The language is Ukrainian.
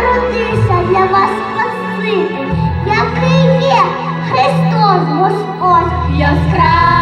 народився для вас Спаситель, який є Христос Господь яскравий.